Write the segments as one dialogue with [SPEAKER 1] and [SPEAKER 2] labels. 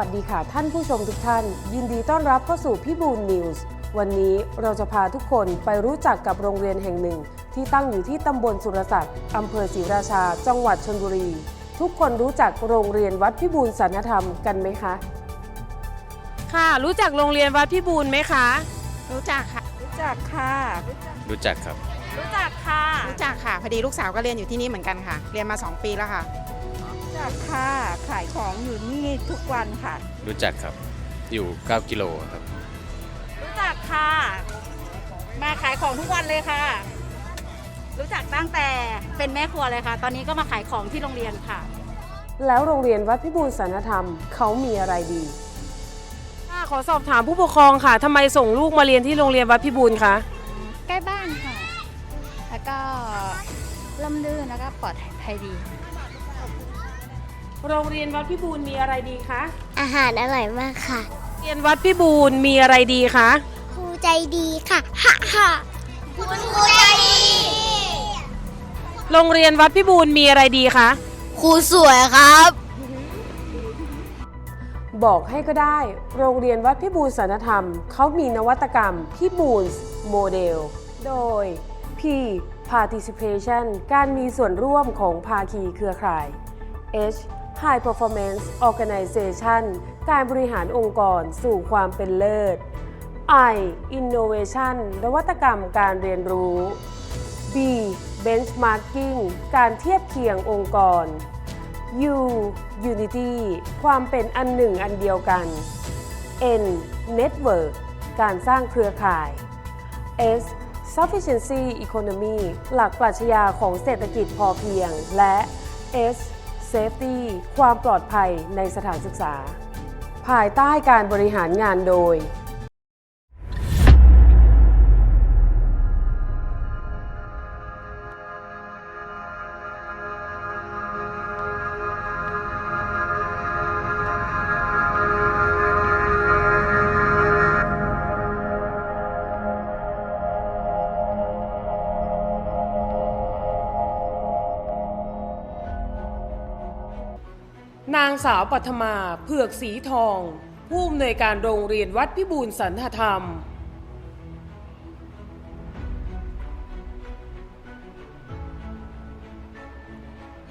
[SPEAKER 1] สวัสดีค่ะท่านผู้ชมทุกท่าน ยินดีต้อนรับเข้าสู่พี่บูนนิวส์วันนี้เราจะพาทุกคนไปรู้จักกับโรงเรียนแห่งหนึ่ง ที่ตั้งอยู่ที่ตำบลสุรศักดิ์อำเภอศรีราชา จังหวัดชนบุรี ทุกคนรู้จักโรงเรียนวัดพิบูลสารธรรมกันไหมคะ ค่ะ รู้จักโรงเรียนวัดพิบูลไหมคะ
[SPEAKER 2] รู้จักค่ะ
[SPEAKER 3] รู้จักค่ะ
[SPEAKER 4] รู้จักครับ
[SPEAKER 3] รู้จักค่ะ
[SPEAKER 2] รู้จักค่ะ พอดีลูกสาวก็เรียนอยู่ที่นี่เหมือนกันค่ะ เรียนมา 2 ปีแล้วค่ะ
[SPEAKER 3] รู้ จักค่ะ ขายของอยู่นี่ทุกวันค่ะ
[SPEAKER 4] รู้จักครับ อยู่ 9 กิโลครับ
[SPEAKER 3] รู้จักค่ะ มาขายของทุกวันเลยค่ะ รู้จักตั้งแต่เป็นแม่ครัวเลยค่ะ ตอนนี้ก็มาขายของที่โรงเรียนค่ะ
[SPEAKER 1] แล้วโรงเรียนวัดพิบูลสารธรรมเขามีอะไรดีค่ะขอสอบถามผู้ปกครองค่ะทำไมส่งลูกมาเรียนที่โรงเรียนวัดพิบูลคะ
[SPEAKER 5] ใกล้บ้านค่ะ แล้วก็ล่มลื่นแล้วก็ปลอดภัยดี
[SPEAKER 1] โรงเรียนวัดพิบูลมีอะไรดีคะ
[SPEAKER 6] อาหารอร่อยมากค่ะ
[SPEAKER 1] เรียนวัดพิบูลมีอะไรดีคะ
[SPEAKER 6] ครูใจดีค่ะฮ่าฮ่าคุณครูใจดี
[SPEAKER 1] โรงเรียนวัดพิบูลมีอะไรดีคะ
[SPEAKER 6] ครูสวยครับ
[SPEAKER 1] บอกให้ก็ได้ โรงเรียนวัดพิบูลสารธรรม เขามีนวัตกรรมพิบูลโมเดล โดย P Participation การมีส่วนร่วมของภาคีเครือข่าย H High Performance Organization การบริหารองค์กรสู่ความเป็นเลิศ I Innovation นวัตกรรมการเรียนรู้ B Benchmarking การเทียบเคียงองค์กร U Unity ความเป็นอันหนึ่งอันเดียวกัน N Network การสร้างเครือข่าย S Sufficiency Economy หลักปรัชญาของเศรษฐกิจพอเพียง และ S Safety ความปลอดภัยในสถานศึกษา ภายใต้การบริหารงานโดย สาวปัทมาเผือกสีทอง ผู้อำนวยการโรงเรียนวัดพิบูลสันทธรรม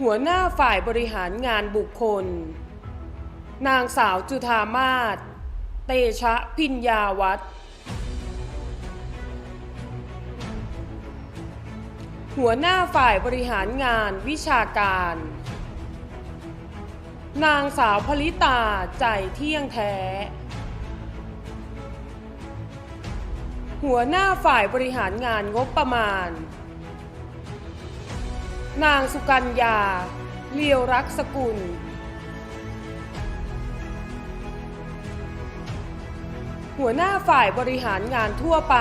[SPEAKER 1] หัวหน้าฝ่ายบริหารงานบุคคล นางสาวจุธามาศเตชะพิญญาวัฒน์หัวหน้าฝ่ายบริหารงานวิชาการ นางสาวพลิตาใจเที่ยงแท้ หัวหน้าฝ่ายบริหารงานงบประมาณ นางสุกัญญาเลียวรักสกุล หัวหน้าฝ่ายบริหารงานทั่วไป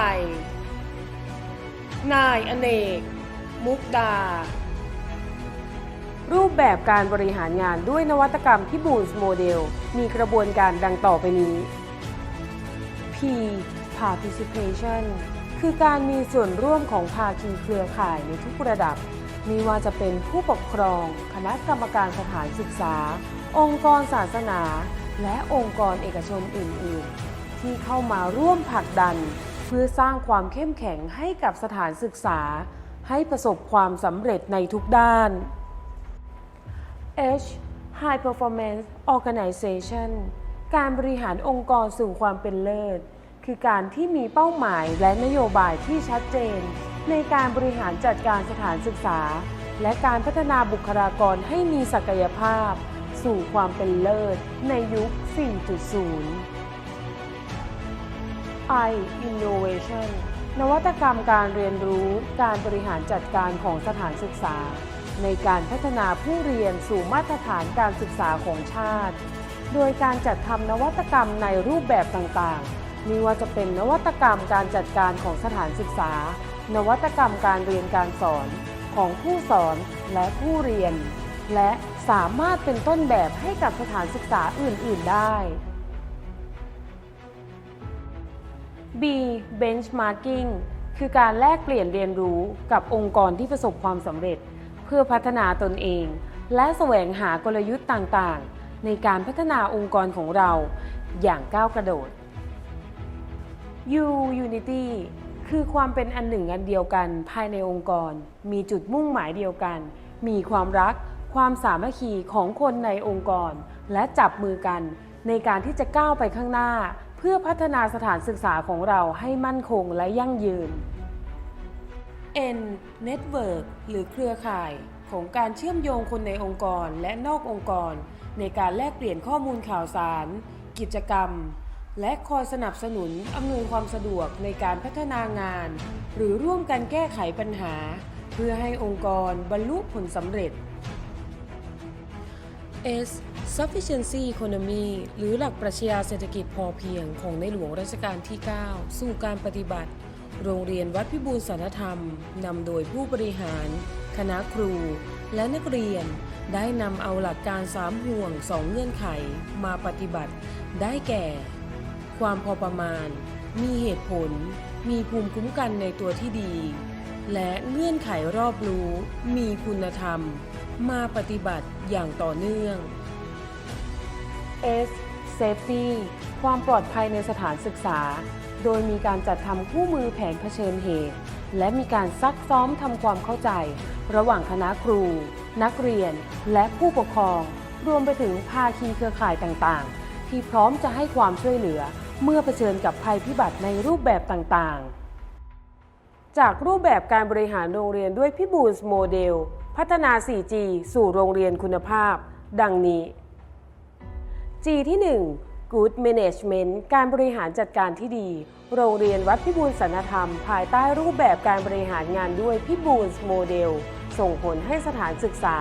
[SPEAKER 1] นายอเนก มุกดา รูปแบบการบริหารงานด้วยนวัตกรรมพิบูลส์โมเดล มีกระบวนการดังต่อไปนี้ P Participation คือการมีส่วนร่วมของภาคีเครือข่ายในทุกระดับ ไม่ว่าจะเป็นผู้ปกครอง คณะกรรมการสถานศึกษา องค์กรศาสนา และองค์กรเอกชนอื่น ๆ ที่เข้ามาร่วมผลักดัน เพื่อสร้างความเข้มแข็งให้กับสถานศึกษา ให้ประสบความสำเร็จในทุกด้าน H High Performance Organization การบริหารองค์กรสู่ความเป็นเลิศ คือการที่มีเป้าหมายและนโยบายที่ชัดเจน ในการบริหารจัดการสถานศึกษา และการพัฒนาบุคลากรให้มีศักยภาพ สู่ความเป็นเลิศ ในยุค 4.0 I Innovation นวัตกรรมการเรียนรู้การบริหารจัดการของสถานศึกษา ในการพัฒนาผู้เรียนสู่มาตรฐานการศึกษาของชาติ โดยการจัดทำนวัตกรรมในรูปแบบต่างๆไม่ว่าจะเป็นนวัตกรรมการจัดการของสถานศึกษา นวัตกรรมการเรียนการสอนของผู้สอนและผู้เรียน และสามารถเป็นต้นแบบให้กับสถานศึกษาอื่น ๆ ได้ B benchmarking คือการแลกเปลี่ยนเรียนรู้กับองค์กรที่ประสบความสำเร็จ เพื่อพัฒนาตนเอง และแสวงหากลยุทธ์ต่างๆ ในการพัฒนาองค์กรของเราอย่างก้าวกระโดด U Unity คือความเป็นอันหนึ่งอันเดียวกันภายในองค์กร มีจุดมุ่งหมายเดียวกัน มีความรัก ความสามัคคีของคนในองค์กร และจับมือกันในการที่จะก้าวไปข้างหน้า เพื่อพัฒนาสถานศึกษาของเราให้มั่นคงและยั่งยืน N Network หรือเครือข่ายของการเชื่อมโยงคนในองค์กรและนอกองค์กร ในการแลกเปลี่ยนข้อมูลข่าวสาร กิจกรรม และคอยสนับสนุนอำนวยความสะดวกในการพัฒนางาน หรือร่วมกันแก้ไขปัญหา เพื่อให้องค์กรบรรลุผลสำเร็จ S sufficiency economy หรือหลักปรัชญาเศรษฐกิจพอเพียงของในหลวงรัชกาลที่ 9 สู่การปฏิบัติ โรงเรียนวัดพิบูลสารธรรม นำโดยผู้บริหาร คณะครู และนักเรียน ได้นำเอาหลักการ3ห่วง2เงื่อนไขมาปฏิบัติ ได้แก่ ความพอประมาณ มีเหตุผล มีภูมิคุ้มกันในตัวที่ดี และเงื่อนไขรอบรู้ มีคุณธรรม มาปฏิบัติอย่างต่อเนื่อง S Safety ความปลอดภัยในสถานศึกษา โดยมีการจัดทำคู่มือแผนเผชิญเหตุ และมีการซักซ้อมทำความเข้าใจ ระหว่างคณะครู นักเรียน และผู้ปกครอง รวมไปถึงภาคีเครือข่ายต่างๆ ที่พร้อมจะให้ความช่วยเหลือเมื่อเผชิญกับภัยพิบัติในรูปแบบต่างๆ จากรูปแบบการบริหารโรงเรียนด้วยพิบูลส์โมเดล พัฒนา 4G สู่โรงเรียนคุณภาพ ดังนี้ G ที่ 1 Good Management การบริหารจัดการที่ดี โรงเรียนวัดพิบูลสารธรรม ภายใต้รูปแบบการบริหารงานด้วยพิบูลโมเดล ส่งผลให้สถานศึกษา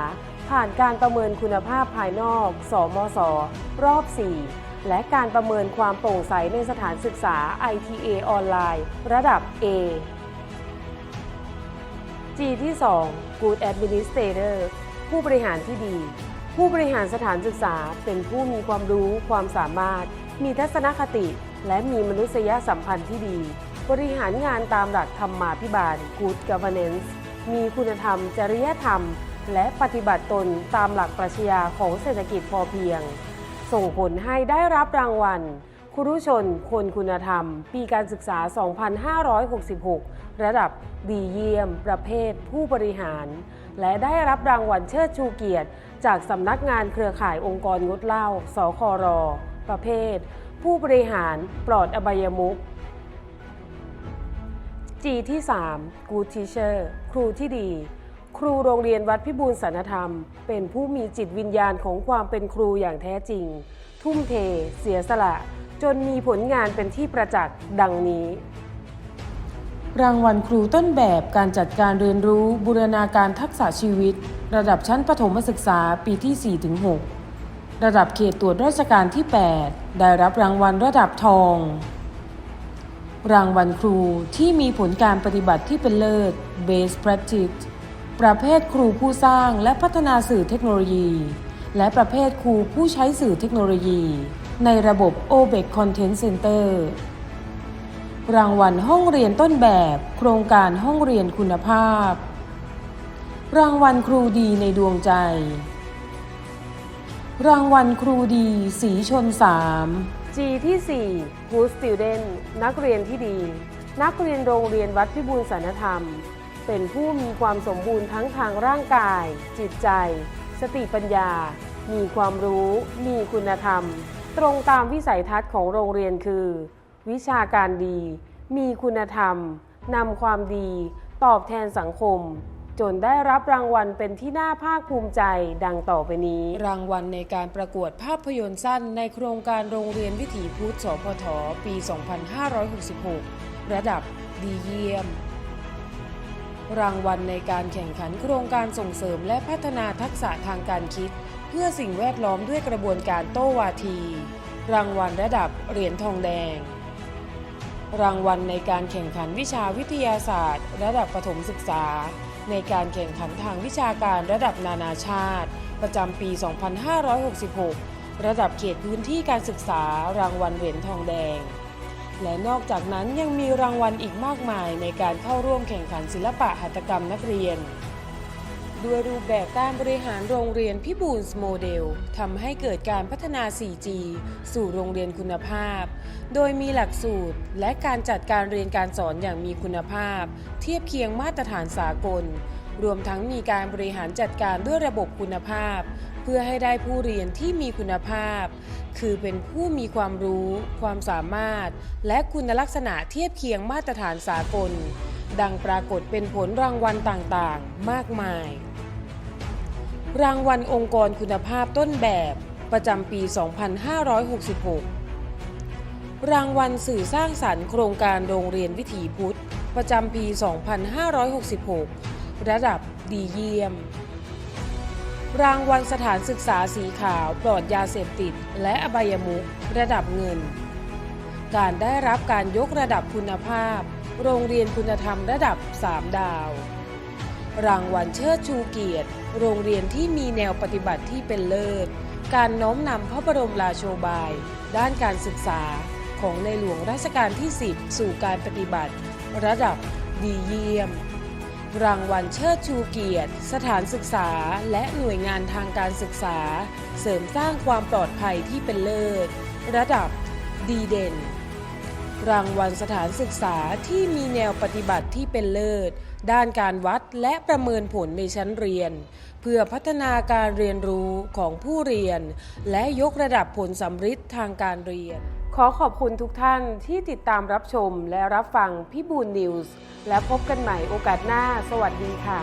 [SPEAKER 1] ผ่านการประเมินคุณภาพภายนอก สมส รอบ 4 และการประเมินความโปร่งใสในสถานศึกษา ITA ออนไลน์ ระดับ A G ที่ 2 Good Administrator ผู้บริหารที่ดี ผู้บริหารสถานศึกษาเป็นผู้มีความรู้ความสามารถ มีทัศนคติ และมีมนุษยสัมพันธ์ที่ดี บริหารงานตามหลักธรรมาภิบาล Good Governance มีคุณธรรม จริยธรรม และปฏิบัติตนตามหลักปรัชญาของเศรษฐกิจพอเพียง ส่งผลให้ได้รับรางวัลครุชน คนคุณธรรม ปีการศึกษา 2566 ระดับดีเยี่ยม ประเภท ผู้บริหาร และได้รับรางวัลเชิดชูเกียรติ จากสำนักงานเครือข่ายองค์กรงดเหล้า สคร ประเภท ผู้บริหารปลอดอบายมุข G ที่ 3 Good Teacher ครูที่ดี ครูโรงเรียนวัดพิบูลสารธรรม เป็นผู้มีจิตวิญญาณของความเป็นครูอย่างแท้จริง ทุ่มเท เสียสละ จนมีผลงานเป็นที่ประจักษ์ดังนี้ รางวัลครูต้นแบบการจัดการเรียนรู้บูรณาการทักษะชีวิต ระดับชั้นประถมศึกษาปีที่ 4-6 ระดับเขตตรวจราชการที่ 8 ได้รับรางวัลระดับทอง รางวัลครูที่มีผลการปฏิบัติที่เป็นเลิศ Best Practice ประเภทครูผู้สร้างและพัฒนาสื่อเทคโนโลยี และประเภทครูผู้ใช้สื่อเทคโนโลยี ในระบบ OBEC Content Center รางวัลห้องเรียนต้นแบบ โครงการห้องเรียนคุณภาพ รางวัลครูดีในดวงใจ รางวัลครูดี สีชน3 G ที่4 Good Student นักเรียนที่ดี นักเรียนโรงเรียนวัดพิบูลสารธรรม เป็นผู้มีความสมบูรณ์ทั้งทางร่างกาย จิตใจ สติปัญญา มีความรู้ มีคุณธรรม ตรงตามวิสัยทัศน์ของโรงเรียนคือ วิชาการดี มีคุณธรรมนำความดี ตอบแทนสังคม จนได้รับรางวัลเป็นที่น่าภาคภูมิใจดังต่อไปนี้ รางวัลในการประกวดภาพยนตร์สั้นในโครงการโรงเรียนวิถีพุทธสพทปี 2566 ระดับดีเยี่ยม รางวัลในการแข่งขันโครงการส่งเสริมและพัฒนาทักษะทางการคิด เพื่อสิ่งแวดล้อมด้วยกระบวนการโต้วาที รางวัลระดับเหรียญทองแดงรางวัลในการแข่งขันวิชาวิทยาศาสตร์ ระดับประถมศึกษา ในการแข่งขันทางวิชาการระดับนานาชาติ ประจำปี 2566 ระดับเขตพื้นที่การศึกษารางวัลเหรียญทองแดง และนอกจากนั้นยังมีรางวัลอีกมากมายในการเข้าร่วมแข่งขันศิลปะหัตถกรรมนักเรียน ด้วยรูปแบบการบริหารโรงเรียนพิบูลส์โมเดลทำให้เกิดการพัฒนา 4G สู่โรงเรียนคุณภาพ โดยมีหลักสูตรและการจัดการเรียนการสอนอย่างมีคุณภาพ เทียบเคียงมาตรฐานสากล รวมทั้งมีการบริหารจัดการด้วยระบบคุณภาพ เพื่อให้ได้ผู้เรียนที่มีคุณภาพ คือเป็นผู้มีความรู้ ความสามารถ และคุณลักษณะเทียบเคียงมาตรฐานสากลดังปรากฏเป็นผลรางวัลต่างๆ มากมาย รางวัลองค์กรคุณภาพต้นแบบประจำปี 2566 รางวัลสื่อสร้างสรรค์โครงการโรงเรียนวิถีพุทธ ประจำปี 2566 ระดับดีเยี่ยม รางวัลสถานศึกษาสีขาวปลอดยาเสพติด และอบายมุขระดับเงิน การได้รับการยกระดับคุณภาพ โรงเรียนคุณธรรมระดับ 3 ดาว รางวัลเชิดชูเกียรติ โรงเรียนที่มีแนวปฏิบัติที่เป็นเลิศ การน้อมนำพระบรมราโชบาย ด้านการศึกษาของในหลวงรัชกาลที่ 10 สู่การปฏิบัติ ระดับดีเยี่ยม รางวัลเชิดชูเกียรติ สถานศึกษาและหน่วยงานทางการศึกษา เสริมสร้างความปลอดภัยที่เป็นเลิศ ระดับดีเด่น รางวัลสถานศึกษาที่มีแนวปฏิบัติที่เป็นเลิศ ด้านการวัดและประเมินผลในชั้นเรียน เพื่อพัฒนาการเรียนรู้ของผู้เรียน และยกระดับผลสำฤทธิ์ทางการเรียน ขอขอบคุณทุกท่านที่ติดตามรับชมและรับฟังพี่บูนนิวส์และพบกันใหม่โอกาสหน้า สวัสดีค่ะ